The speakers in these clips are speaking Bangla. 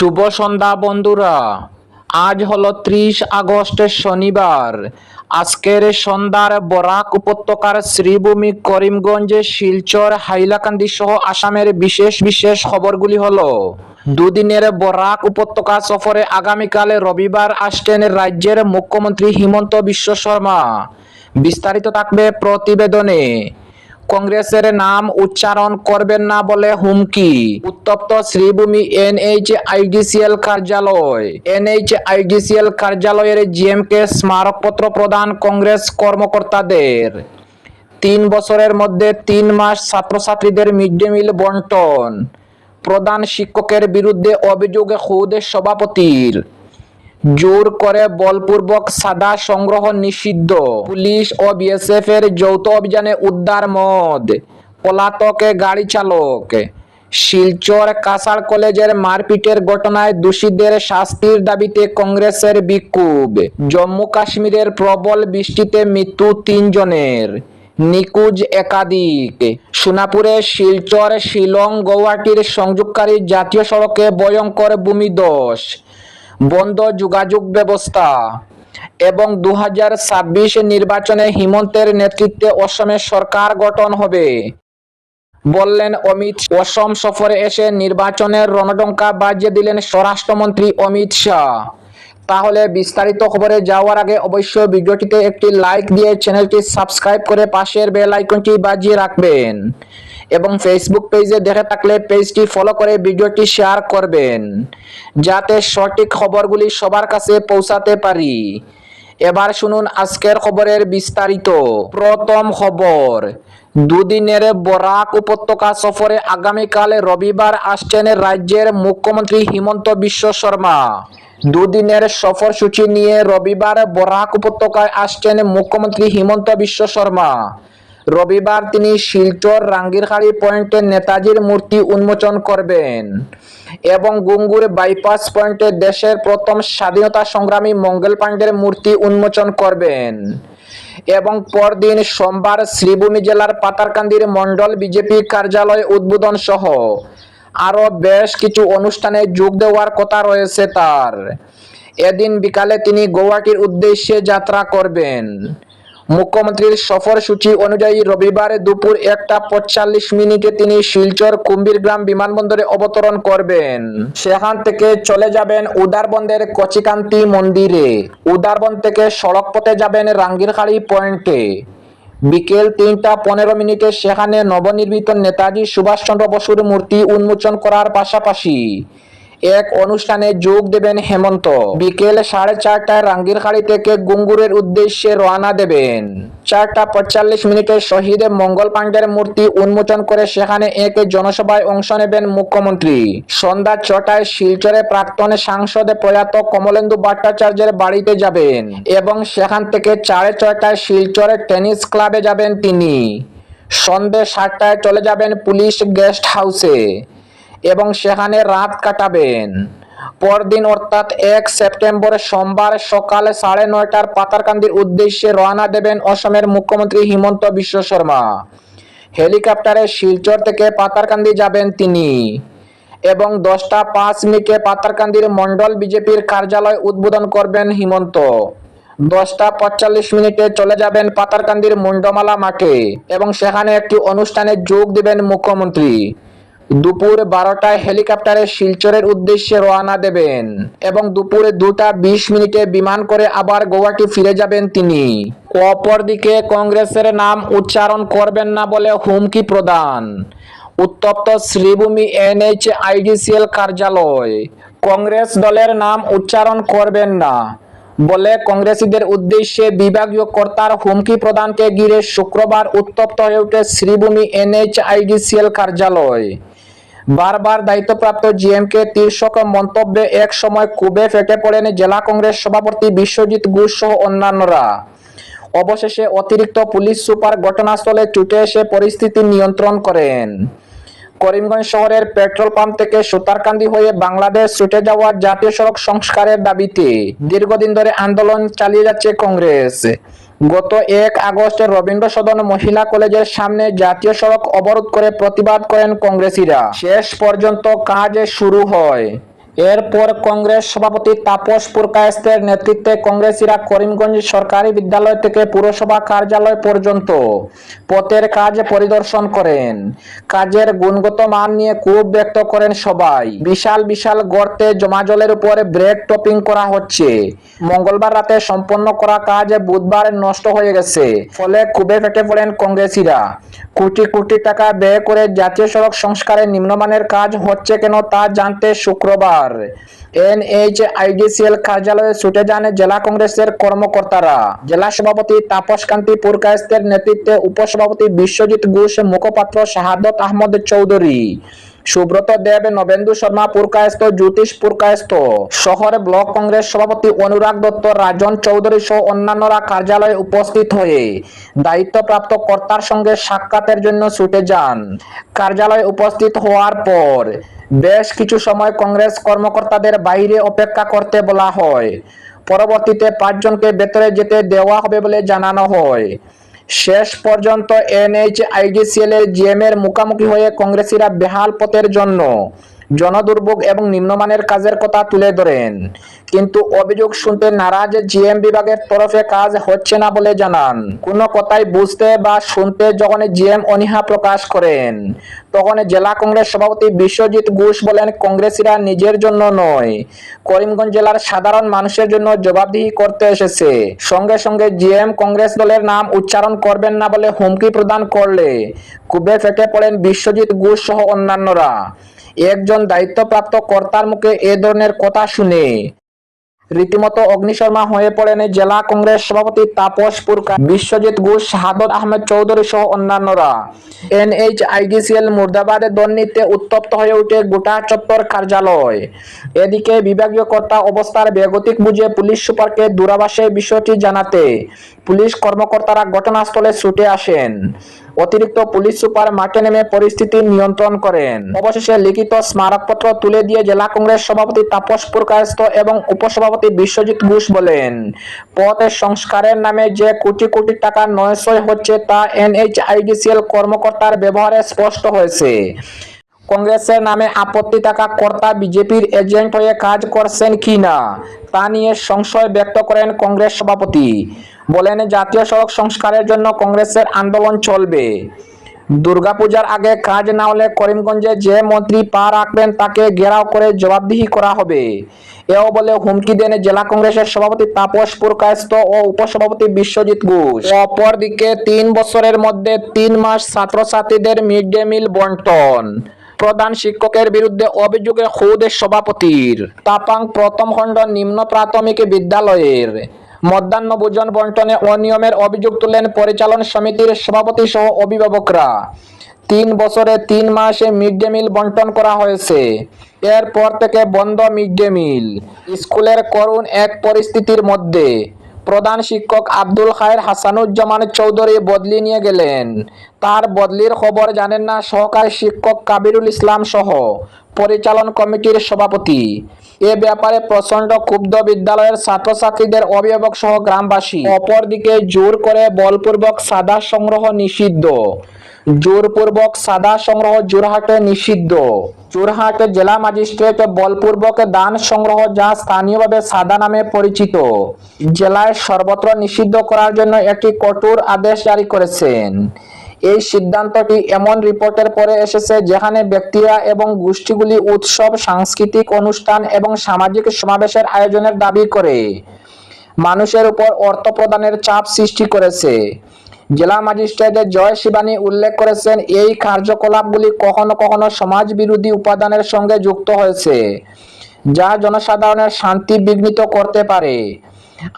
শুভ সন্ধ্যা, বন্ধুরা। আজ হলো ত্রিশ আগস্টের শনিবার। আজকের সন্ধ্যার বরাক উপত্যকার শ্রীভূমি করিমগঞ্জ, শিলচর, হাইলাকান্দি সহ আসামের বিশেষ বিশেষ খবরগুলি হলো, দুদিনের বরাক উপত্যকা সফরে আগামীকালে রবিবার আসছেন রাজ্যের মুখ্যমন্ত্রী হিমন্ত বিশ্ব শর্মা। বিস্তারিত থাকবে প্রতিবেদনে। কংগ্রেসের নাম উচ্চারণ করবেন না বলে হুমকি। উত্তপ্ত শ্রীভূমি এনএইচ আইডিসিএল কার্যালয়। এনএইচ আইডিসিএল কার্যালয়ের জিএমকে স্মারকপত্র প্রদান কংগ্রেস কর্মকর্তাদের। তিন বছরের মধ্যে তিন মাস ছাত্রছাত্রীদের মিড ডে মিল বন্টন। প্রধান শিক্ষকের বিরুদ্ধে অভিযোগে খুদ সভাপতির জোর করে বলপূর্বক সাদা সংগ্রহ নিষিদ্ধ। পুলিশ ও বিএসএফ এর যৌথ অভিযানে উদ্ধার মদ। পলাতকে গাড়ি চালক। শিলচর কাসার কলেজের মারপিটের ঘটনায় দোষীদের শাস্তির দাবিতে কংগ্রেসের বিক্ষোভ। জম্মু কাশ্মীরের প্রবল বৃষ্টিতে মৃত্যু তিনজনের। নিকুজ একাধিক। সোনাপুরে শিলচর শিলং গৌহাটির সংযোগকারী জাতীয় সড়কে ভয়ঙ্কর ভূমিধস। বন্ধ যোগাযোগ ব্যবস্থা এবং দু হাজার ছাব্বিশ নির্বাচনে হিমন্তের নেতৃত্বে অসমে সরকার গঠন হবে। বললেন অমিত অসম সফরে এসে নির্বাচনের রণডঙ্কা বাজিয়ে দিলেন স্বরাষ্ট্রমন্ত্রী অমিত শাহ। তাহলে বিস্তারিত খবরে যাওয়ার আগে অবশ্যই ভিডিওটিতে একটি লাইক দিয়ে চ্যানেলটি সাবস্ক্রাইব করে পাশের বেল আইকনটি বাজিয়ে রাখবেন। এবং ফেসবুক পেজে দেখে থাকলে পেজটি ফলো করে ভিডিওটি শেয়ার করবেন, যাতে সঠিক খবরগুলি সবার কাছে পৌঁছাতে পারি। এবার শুনুন আজকের খবরের বিস্তারিত। প্রথম খবর, দুদিনের বরাক উপত্যকা সফরে আগামীকাল রবিবার আসছেন রাজ্যের মুখ্যমন্ত্রী হিমন্ত বিশ্ব শর্মা। দুদিনের সফরসূচি নিয়ে রবিবার বরাক উপত্যকায় আসছেন মুখ্যমন্ত্রী হিমন্ত বিশ্ব শর্মা। রবিবার তিনি শিলচর রাঙ্গিরখাড়ি পয়েন্টে নেতাজির মূর্তি উন্মোচন করবেন এবং গুঙ্গুর বাইপাস পয়েন্টে দেশের প্রথম স্বাধীনতা সংগ্রামী মঙ্গল পাণ্ডের মূর্তি উন্মোচন করবেন এবং পরদিন সোমবার শ্রীভূমি জেলার পাতারকান্দির মণ্ডল বিজেপি কার্যালয় উদ্বোধন সহ আরও বেশ কিছু অনুষ্ঠানে যোগ দেওয়ার কথা রয়েছে তার। এদিন বিকালে তিনি গৌহাটির উদ্দেশ্যে যাত্রা করবেন। মুখ্যমন্ত্রীর সফরসূচি অনুযায়ী রবিবার দুপুর একটা পঁয়তাল্লিশ মিনিটে তিনি শিলচর কুম্ভীরগ্রাম বিমানবন্দরে অবতরণ করবেন। সেখান থেকে চলে যাবেন উদারবন্দের কচিকান্তি মন্দিরে। উদারবন থেকে সড়ক পথে যাবেন রাঙ্গিরখাড়ি পয়েন্টে। বিকেল তিনটা পনেরো মিনিটে সেখানে নবনির্মিত নেতাজি সুভাষচন্দ্র বসুর মূর্তি উন্মোচন করার পাশাপাশি এক অনুষ্ঠানে যোগ দেবেন হেমন্ত। বিকেল সাড়ে চারটায় রাঙ্গিরখাড়ি থেকে গুঙ্গুরের উদ্দেশ্যে রওনা দেবেন। চারটা পঁয়তাল্লিশ মিনিটে শহীদ মঙ্গল পাণ্ডের মূর্তি উন্মোচন করে সেখানে একে জনসভায় অংশ নেবেন মুখ্যমন্ত্রী। সন্ধ্যা ছটায় শিলচরে প্রাক্তন সাংসদ প্রয়াত কমলেন্দু ভট্টাচার্যের বাড়িতে যাবেন এবং সেখান থেকে সাড়ে ছয়টায় শিলচরের টেনিস ক্লাবে যাবেন তিনি। সন্ধ্যে সাতটায় চলে যাবেন পুলিশ গেস্ট হাউসে। এবং সেখানে রাত কাটাবেন। পরদিন অর্থাৎ এক সেপ্টেম্বর সোমবার সকাল সাড়ে নয়টার পাতারকান্দির উদ্দেশ্যে রওনা দেবেন অসমের মুখ্যমন্ত্রী হিমন্ত বিশ্ব শর্মা। হেলিকপ্টারে শিলচর থেকে পাতারকান্দি যাবেন তিনি এবং দশটা পাঁচ মিনিটে পাতারকান্দির মণ্ডল বিজেপির কার্যালয় উদ্বোধন করবেন হিমন্ত। দশটা পঁয়তাল্লিশ মিনিটে চলে যাবেন পাতারকান্দির মুন্ডমালা মাঠে এবং সেখানে একটি অনুষ্ঠানে যোগ দেবেন মুখ্যমন্ত্রী। দুপুর বারোটায় হেলিকপ্টারে শিলচরের উদ্দেশ্যে রওনা দেবেন এবং দুপুরে দুটা বিশ মিনিটে বিমান করে আবার গোয়াটি ফিরে যাবেন তিনি। অপরদিকে কংগ্রেসের নাম উচ্চারণ করবেন না বলে হুমকি প্রদান। উত্তপ্ত শ্রীভূমি এনএইচ আইডিসিএল কার্যালয়। কংগ্রেস দলের নাম উচ্চারণ করবেন না বলে কংগ্রেসীদের উদ্দেশ্যে বিভাগীয় কর্তার হুমকি প্রদানকে ঘিরে শুক্রবার উত্তপ্ত হয়ে ওঠে শ্রীভূমি এনএইচ আইডিসিএল কার্যালয়। বারবার দায়িত্বপ্রাপ্ত জিএমকে তীর্ষক মন্তব্যে এক সময় কুবে ফেটে পড়েন জেলা কংগ্রেস সভাপতি বিশ্বজিৎ ঘোষ সহ অন্যান্যরা। অবশেষে অতিরিক্ত পুলিশ সুপার ঘটনাস্থলে ছুটে এসে পরিস্থিতি নিয়ন্ত্রণ করেন। করিমগঞ্জ শহরের পেট্রোল পাম্প থেকে সুতারকান্দি হয়ে বাংলাদেশ ছুটে যাওয়ার জাতীয় সড়ক সংস্কারের দাবিতে দীর্ঘদিন ধরে আন্দোলন চালিয়ে যাচ্ছে কংগ্রেস। গত এক আগস্টে রবীন্দ্র সদন মহিলা কলেজের সামনে জাতীয় সড়ক অবরোধ করে প্রতিবাদ করেন কংগ্রেসীরা। শেষ পর্যন্ত কাজ শুরু হয়। এরপর কংগ্রেস সভাপতি তাপস পুরকায়েস্তের নেতৃত্বে কংগ্রেসীরা করিমগঞ্জ সরকারি বিদ্যালয় থেকে পুরসভা কার্যালয় পর্যন্ত পথের কাজ পরিদর্শন করেন। কাজের গুণগত মান নিয়ে ক্ষোভ ব্যক্ত করেন সবাই। বিশাল বিশাল গর্তে জমা জলের উপরে ব্রেড টপিং করা হচ্ছে। মঙ্গলবার রাতে সম্পন্ন করা কাজ বুধবার নষ্ট হয়ে গেছে। ফলে ক্ষোভে ফেটে পড়েন কংগ্রেসীরা। কোটি কোটি টাকা ব্যয় করে জাতীয় সড়ক সংস্কারের নিম্নমানের কাজ হচ্ছে কেন তা জানতে শুক্রবার এনএইচআইডিসিএল কার্যালয়ে ছুটে যান জেলা কংগ্রেসের কর্মকর্তারা। জেলা সভাপতি তাপস কান্তি পুরকায়েস্তের নেতৃত্বে উপসভাপতি বিশ্বজিৎ ঘোষ, মুখপাত্র শাহাদত আহমদ চৌধুরী। সুব্রত দেব, নবেন্দু শর্মা পুরকায়স্ত জ্যোতিষ পুরকায়স্ত শহর ব্লক কংগ্রেস সভাপতি অনুরাগ দত্ত, রাজন চৌধুরী সহ অন্যান্যরা কার্যালয়ে উপস্থিত হয়ে দায়িত্বপ্রাপ্ত কর্তার সঙ্গে সাক্ষাতের জন্য ছুটে যান। কার্যালয়ে উপস্থিত হওয়ার পর বেশ কিছু সময় কংগ্রেস কর্মকর্তাদের বাইরে অপেক্ষা করতে বলা হয়। পরবর্তীতে পাঁচজনকে ভেতরে যেতে দেওয়া হবে বলে জানানো হয়। শেষ পর্যন্ত এনএইচ আইডিসিএল এর জিএম এর মুখোমুখি হয়ে কংগ্রেসীরা বেহাল পথের জন্য জনদুর্ভোগ এবং নিম্নমানের কাজের কথা তুলে ধরেন। কিন্তু অভিযোগ শুনতে নারাজ জিএম বিভাগের তরফে কাজ হচ্ছে না বলে জানান। কোনো কথাই বুঝতে বা শুনতে যখন জিএম অনীহা প্রকাশ করেন তখন জেলা কংগ্রেস সভাপতি বিশ্বজিৎ ঘোষ বলেন, কংগ্রেসীরা নিজের জন্য নয়, করিমগঞ্জ জেলার সাধারণ মানুষের জন্য জবাবদিহি করতে এসেছে। সঙ্গে সঙ্গে জিএম কংগ্রেস দলের নাম উচ্চারণ করবেন না বলে হুমকি প্রদান করলে কুবে ফেটে পড়েন বিশ্বজিৎ ঘোষ সহ অন্যান্যরা। একজন দায়িত্বপ্রাপ্ত কর্তার মুখে এ ধরনের কথা শুনে রীতিমতো অগ্নিশর্মা হয়ে পড়েন জেলা কংগ্রেস সভাপতি তাপস পুরকা বিশ্বজিৎ ঘোষ শাহাদত আহমেদ চৌধুরী সহ অন্যান্যরা। এনএইচআইডিসিএল মুর্দাবাদের দুর্নীতিতে উত্তপ্ত হয়ে উঠে গোটা চত্বর কার্যালয়। এদিকে বিভাগীয় কর্তা অবস্থার বেগতিক বুঝে পুলিশ সুপারকে দূরাবাসে বিষয়টি জানাতে পুলিশ কর্মকর্তারা ঘটনাস্থলে ছুটে আসেন। অতিরিক্ত পুলিশ সুপার মাঠে নেমে পরিস্থিতি নিয়ন্ত্রণ করেন। অবশেষে লিখিত স্মারকপত্র তুলে দিয়ে জেলা কংগ্রেস সভাপতি তাপস পুরকায়স্ত এবং উপসভাপতি বিশ্বজিৎ ঘোষ বলেন পথের সংস্কারের নামে যে কোটি কোটি টাকা নয়শয় হচ্ছে তা এনএইচআইডিসিএল কর্মকর্তার ব্যবহারে স্পষ্ট হয়েছে। কংগ্রেসের নামে আপত্তি থাকা কর্তা বিজেপির এজেন্ট হয়ে কাজ করছেন কি না, তা নিয়ে সংশয় ব্যক্ত করেন কংগ্রেস সভাপতি। বলেন, জাতীয় সড়ক সংস্কারের জন্য কংগ্রেসের আন্দোলন চলবে। দুর্গাপূজার আগে কাজ না হলে করিমগঞ্জে যে মন্ত্রী পা রাখবেন তাকে ঘেরাও করে জবাবদিহি করা হবে। এও বলে হুমকি দেন জেলা কংগ্রেসের সভাপতি তাপস পুরকায়স্ত ও উপসভাপতি বিশ্বজিৎ ঘোষ। অপরদিকে তিন বছরের মধ্যে তিন মাস ছাত্রছাত্রীদের মিড ডে মিল বন্টন। প্রধান শিক্ষকের বিরুদ্ধে অভিযোগে খুদ সভাপতির। তাপাং প্রথম খণ্ড নিম্ন প্রাথমিক বিদ্যালয়ের। মধ্যাহ্ন ভোজন বন্টনে অনিয়মের অভিযোগ তুলেন পরিচালন সমিতির সভাপতি সহ অভিভাবকরা। তিন বছরে তিন মাসে মিড ডে মিল বন্টন করা হয়েছে। এরপর থেকে বন্ধ মিড ডে মিল। স্কুলের করুণ এক পরিস্থিতির মধ্যে প্রধান শিক্ষক আব্দুল খায়ের হাসানুজ্জামান চৌধুরী বদলি নিয়ে গেলেন। তার বদলির খবর জানেন না সহকারী শিক্ষক কাবিরুল ইসলাম সহ পরিচালন কমিটির সভাপতি। এ ব্যাপারে প্রচণ্ড ক্ষুব্ধ বিদ্যালয়ের ছাত্রছাত্রীদের অভিভাবক সহ গ্রামবাসী। অপরদিকে জোর করে বলপূর্বক সাদা সংগ্রহ নিষিদ্ধ। জোরপূর্বক সাদা সংগ্রহ জোরহাটে নিষিদ্ধ। জোরহাট জেলা ম্যাজিস্ট্রেট বলপূর্বক দান সংগ্রহ যা স্থানীয়ভাবে সাদা নামে পরিচিত। জেলায় সর্বত্র নিষিদ্ধ করার জন্য একটি কঠোর আদেশ জারি করেছেন। এই সিদ্ধান্তটি এমন রিপোর্টের পরে এসেছে যেখানে ব্যক্তিরা এবং গোষ্ঠীগুলি উৎসব, সাংস্কৃতিক অনুষ্ঠান এবং সামাজিক সমাবেশের আয়োজনের দাবি করে। মানুষের উপর অর্থ প্রদানের চাপ সৃষ্টি করেছে। জেলা ম্যাজিস্ট্রেট জয় শিবানী উল্লেখ করেছেন, এই কার্যকলাপগুলি কখনো কখনো সমাজ বিরোধী উপাদানের সঙ্গে যুক্ত হয়েছে, যা জনসাধারণের শান্তি বিঘ্নিত করতে পারে।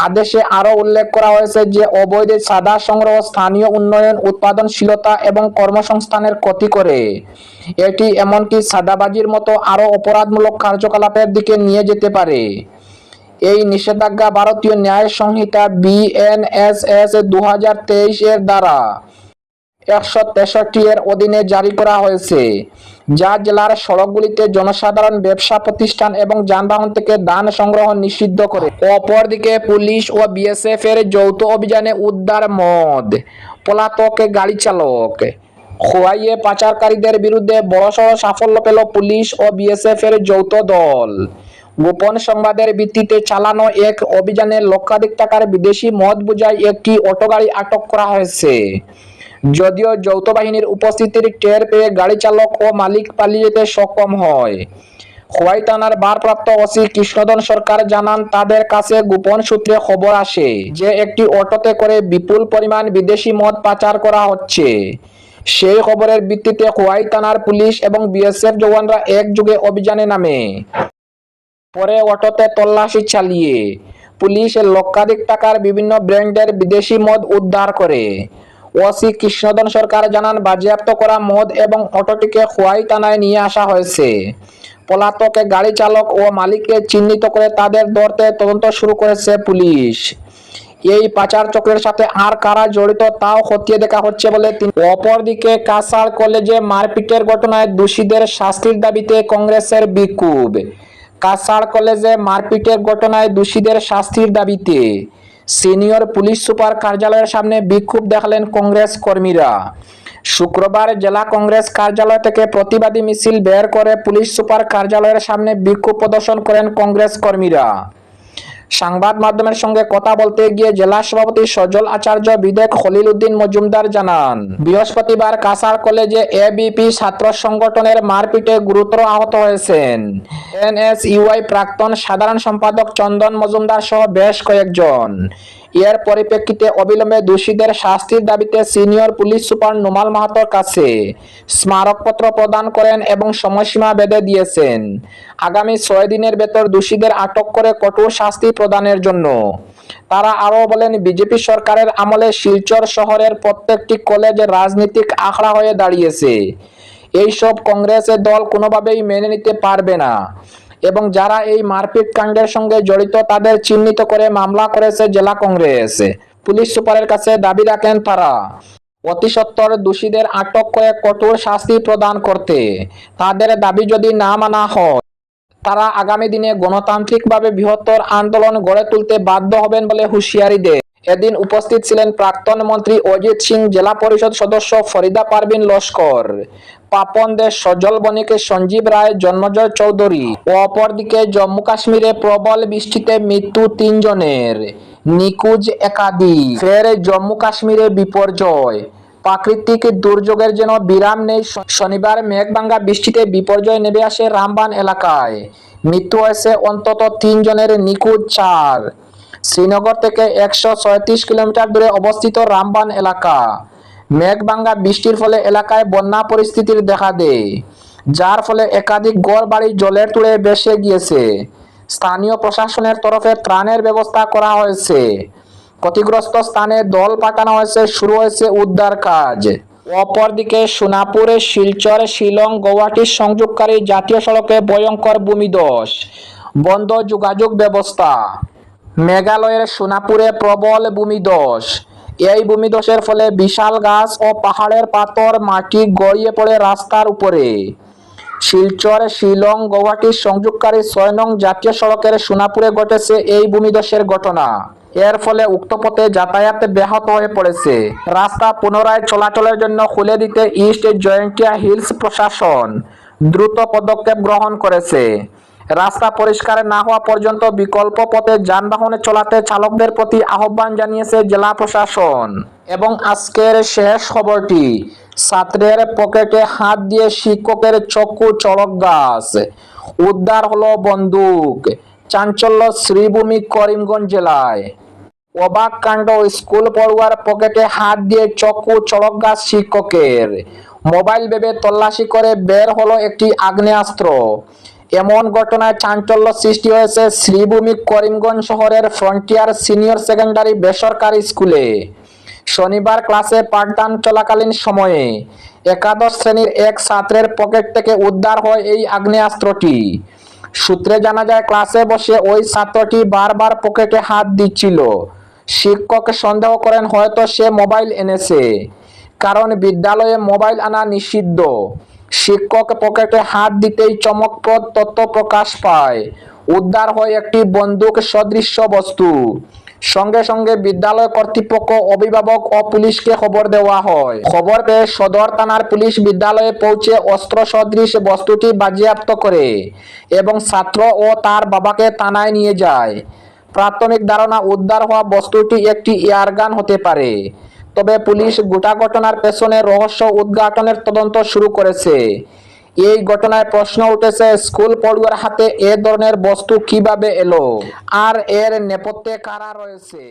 আদেশে আরও উল্লেখ করা হয়েছে যে, অবৈধ সাদা সংগ্রহ, স্থানীয় উন্নয়ন, উৎপাদনশীলতা এবং কর্মসংস্থানের ক্ষতি করে। এটি এমনকি সাদাবাজির মতো আরও অপরাধমূলক কার্যকলাপের দিকে নিয়ে যেতে পারে। এই নিষেধাজ্ঞা ভারতীয় ন্যায় সংহিতা বিএনএসএস দু হাজার তেইশ এর দ্বারা একশো তেষট্টি এর অধীনে জারি করা হয়েছে, যা জেলার সড়কগুলিতে জনসাধারণ ব্যবসা প্রতিষ্ঠান এবং যানবাহন থেকে দান সংগ্রহ নিষিদ্ধ করে। অপরদিকে পুলিশ ও বিএসএফ এর যৌথ অভিযানে উদ্ধার মদ, পলাতক গাড়ি চালক, খোয়াইয়ে পাচারকারীদের বিরুদ্ধে বড়সড় সাফল্য পেল পুলিশ ও বিএসএফ এর যৌথ দল। গোপন সংবাদের ভিত্তিতে চালানো এক অভিযানে লক্ষাধিক টাকার বিদেশি মদ বোঝাই একটি অটো গাড়ি আটক করা হয়েছে। যদিও যৌথ বাহিনীর উপস্থিতির টের পেয়ে গাড়ি চালক ও মালিক পালিয়ে যেতে সক্ষম হয়। খোয়াই থানার ভারপ্রাপ্ত ওসি কৃষ্ণধন সরকার জানান, তাদের কাছে গোপন সূত্রে খবর আসে যে একটি অটোতে করে বিপুল পরিমাণ বিদেশি মদ পাচার করা হচ্ছে। সেই খবরের ভিত্তিতে খোয়াই থানার পুলিশ এবং বিএসএফ জওয়ানরা একযোগে অভিযানে নামে। পরে অটোতে তল্লাশি চালিয়ে পুলিশ লক্ষাধিক টাকার বিভিন্ন ব্র্যান্ডের বিদেশি মদ উদ্ধার করে। ওসি কৃষ্ণধন সরকার জানান, বাজেয়াপ্ত করা মদ এবং অটোটিকে খোয়াই থানায় নিয়ে আসা হয়েছে। পলাতকে গাড়ি চালক ও মালিককে চিহ্নিত করে তাদের ধরতে তদন্ত শুরু করেছে পুলিশ। এই পাচার চক্রের সাথে আর কারা জড়িত তাও খতিয়ে দেখা হচ্ছে বলে তিনি অপরদিকে কাসার কলেজে মারপিটের ঘটনায় দোষীদের শাস্তির দাবিতে কংগ্রেসের বিক্ষোভ। কাসার কলেজে মারপিটের ঘটনায় দোষীদের শাস্তির দাবিতে সিনিয়র পুলিশ সুপার কার্যালয়ের সামনে বিক্ষোভ দেখালেন কংগ্রেস কর্মীরা। শুক্রবার জেলা কংগ্রেস কার্যালয় থেকে প্রতিবাদী মিছিল বের করে পুলিশ সুপার কার্যালয়ের সামনে বিক্ষোভ প্রদর্শন করেন কংগ্রেস কর্মীরা। সংবাদ মাধ্যমের সঙ্গে কথা বলতে গিয়ে জেলা সভাপতি সজল আচার্য বিদেক খলিল উদ্দিন মজুমদার জানান, বৃহস্পতিবার কাসার কলেজে এবিপি ছাত্র সংগঠনের মারপিটে গুরুতর আহত হয়েছেন। এনএসইউআই প্রাক্তন সাধারণ সম্পাদক চন্দন মজুমদার সহ বেশ কয়েকজন। এর পরিপ্রেক্ষিতে অবিলম্বে দোষীদের শাস্তির দাবিতে সিনিয়র পুলিশ সুপার নুমাল মাহাতোর কাছে স্মারকপত্র প্রদান করেন এবং সময়সীমা বেঁধে দিয়েছেন। আগামী ছয় দিনের ভেতর দোষীদের আটক করে কঠোর শাস্তি প্রদানের জন্য। তারা আরও বলেন, বিজেপি সরকারের আমলে শিলচর শহরের প্রত্যেকটি কলেজ রাজনৈতিক আখড়া হয়ে দাঁড়িয়েছে। এইসব কংগ্রেসের দল কোনোভাবেই মেনে নিতে পারবে না। এবং যারা এই মারপিট কাণ্ডের সঙ্গে জড়িত তাদের চিহ্নিত করে মামলা করেছে জেলা কংগ্রেস। পুলিশ সুপারের কাছে দাবি রাখেন তারা। অতি সত্বর দোষীদের আটক করে কঠোর শাস্তি প্রদান করতে। তাদের দাবি যদি না মানা হয়, তারা আগামী দিনে গণতান্ত্রিকভাবে বৃহত্তর আন্দোলন গড়ে তুলতে বাধ্য হবেন বলে হুঁশিয়ারি দেয় এদিন উপস্থিত ছিলেন প্রাক্তন মন্ত্রী অজিত সিং, জেলা পরিষদ সদস্য ফরিদা পারভিন লস্কর, পাপন দেশ সজল বণিকে সঞ্জীব রায়, জন্মজয় চৌধুরী ও অপরদিকে জম্মু কাশ্মীরে প্রবল বৃষ্টিতে মৃত্যু তিনজনের। নিকুজ একাধিক। ফের জম্মু কাশ্মীরে বিপর্যয়। প্রাকৃতিক দুর্যোগের যেন বিরাম নেই শনিবার মেঘভাঙ্গা বৃষ্টিতে বিপর্যয় নেমে আসে রামবান এলাকায়। মৃত্যু হয়েছে অন্তত তিনজনের নিখোঁজ চার শ্রীনগর থেকে একশো কিলোমিটার দূরে অবস্থিত রামবান এলাকা। মেঘভাঙ্গা বৃষ্টির ফলে এলাকায় বন্যা পরিস্থিতির দেখা দেয়, যার ফলে একাধিক গড় বাড়ি জলের তুলে ভেসে গিয়েছে। স্থানীয় প্রশাসনের তরফে ত্রাণের ব্যবস্থা করা হয়েছে। ক্ষতিগ্রস্ত স্থানে দল পাঠানো হয়েছে, শুরু হয়েছে উদ্ধার কাজ। অপরদিকে সোনাপুরে শিলচর, শিলং গৌহাটি সংযোগকারী জাতীয় সড়কে ভয়ঙ্কর ভূমিধস, বন্ধ যোগাযোগ ব্যবস্থা। মেঘালয়ের সোনাপুরে প্রবল ভূমিধস। এই ভূমিধসের ফলে বিশাল গাছ ও পাহাড়ের পাথর মাটি গড়িয়ে পড়ে রাস্তার উপরে। শিলচর, শিলং, গৌহাটি সংযোগকারী ছয় নং জাতীয় সড়কের সোনাপুরে ঘটেছে এই ভূমিধসের ঘটনা। এর ফলে উক্ত পথে যাতায়াত ব্যাহত হয়ে পড়েছে। রাস্তা পুনরায় চলাচলের জন্য খুলে দিতে ইস্ট জয়েন্টিয়া হিলস প্রশাসন দ্রুত পদক্ষেপ গ্রহণ করেছে। রাস্তা পরিষ্কার না হওয়া পর্যন্ত বিকল্প পথে যানবাহনে চলাতে চালকদের প্রতি আহ্বান জানিয়েছে জেলা প্রশাসন। এবং আজকের শেষ খবরটি, ছাত্রের পকেটে হাত দিয়ে শিক্ষকের চক্ষু চড়ক গাছ। উদ্ধার হলো বন্দুক। চাঞ্চল্য, শ্রীভূমি, করিমগঞ্জ জেলায়। অবাক কাণ্ড, স্কুল পড়ুয়ার পকেটে হাত দিয়ে চক্ষু চড়ক গাছ শিক্ষকের। মোবাইল ভেবে তল্লাশি করে বের হলো একটি আগ্নেয়াস্ত্র। এমন ঘটনায় চাঞ্চল্য সৃষ্টি হয়েছে শ্রীভূমি করিমগঞ্জ শহরের ফ্রন্টিয়ার সিনিয়র সেকেন্ডারি বেসরকারি স্কুলে। শনিবার ক্লাসে পাঠদান চলাকালীন সময়ে একাদশ শ্রেণির এক ছাত্রের পকেট থেকে উদ্ধার হয় এই আগ্নেয়াস্ত্রটি। সূত্রে জানা যায়, ক্লাসে বসে ওই ছাত্রটি বারবার পকেটে হাত দিচ্ছিল। শিক্ষক সন্দেহ করেন, হয়তো সে মোবাইল এনেছে, কারণ বিদ্যালয়ে মোবাইল আনা নিষিদ্ধ। শিক্ষক পকেটে হাত দিতেই চমকপ্রদ তত্ত্ব প্রকাশ পায়। উদ্ধার হয় একটি বন্দুক সদৃশ্য বস্তু। সঙ্গে সঙ্গে বিদ্যালয় কর্তৃপক্ষ, অভিভাবক ও পুলিশকে খবর দেওয়া হয়। খবর পেয়ে সদর থানার পুলিশ বিদ্যালয়ে পৌঁছে অস্ত্র সদৃশ বস্তুটি বাজেয়াপ্ত করে এবং ছাত্র ও তার বাবাকে থানায় নিয়ে যায়। প্রাথমিক ধারণা, উদ্ধার হওয়া বস্তুটি একটি এয়ারগান হতে পারে। তবে পুলিশ গোটা ঘটনার পেছনে রহস্য উদ্ঘাটনের তদন্ত শুরু করেছে। এই ঘটনায় প্রশ্ন উঠেছে, স্কুল পড়ুয়ার হাতে এ ধরনের বস্তু কীভাবে এলো? আর এর নেপথ্যে কারা রয়েছে?